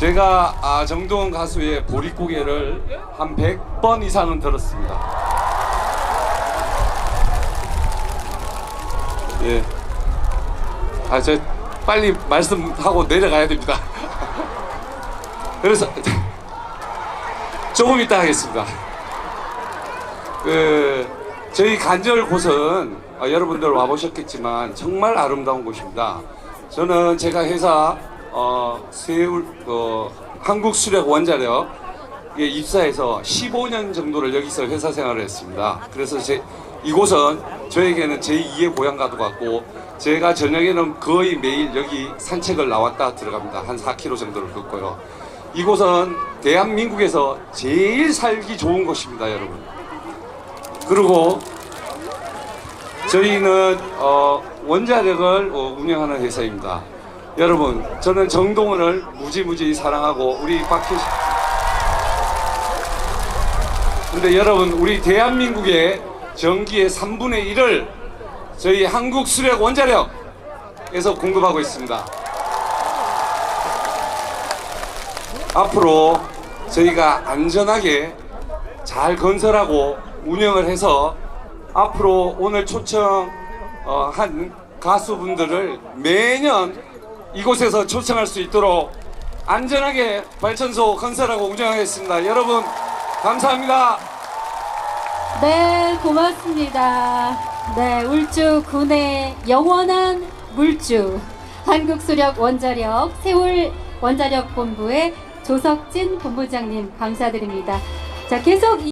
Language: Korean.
제가 아, 정동원 가수의 보릿고개를 한 100번 이상은 들었습니다. 예. 아, 저 빨리 말씀하고 내려가야 됩니다. 그래서 조금 이따 하겠습니다. 그 저희 간절 곳은 어, 여러분들 와보셨겠지만 정말 아름다운 곳입니다. 저는 제가 회사 어, 세울 어, 한국 수력 원자력 에 입사해서 15년 정도를 여기서 회사 생활을 했습니다. 그래서 제, 이곳은 저에게는 제2의 고향과도 같고 제가 저녁에는 거의 매일 여기 산책을 나왔다 들어갑니다. 한 4km 정도를 걷고요. 이곳은 대한민국에서 제일 살기 좋은 곳입니다, 여러분. 그리고 저희는 어, 원자력을 어, 운영하는 회사입니다. 여러분, 저는 정동원을 무지무지 사랑하고 우리 박효 씨. 근데 여러분, 우리 대한민국의 전기의 3분의 1을 저희 한국 수력 원자력에서 공급하고 있습니다. 앞으로 저희가 안전하게 잘 건설하고 운영을 해서 앞으로 오늘 초청한 가수분들을 매년 이곳에서 초청할 수 있도록 안전하게 발전소 건설하고 운영하겠습니다. 여러분 감사합니다. 네, 고맙습니다. 네, 울주 군의 영원한 물주 한국수력 원자력 세울 원자력 본부의 조석진 본부장님 감사드립니다. 자, 계속 이-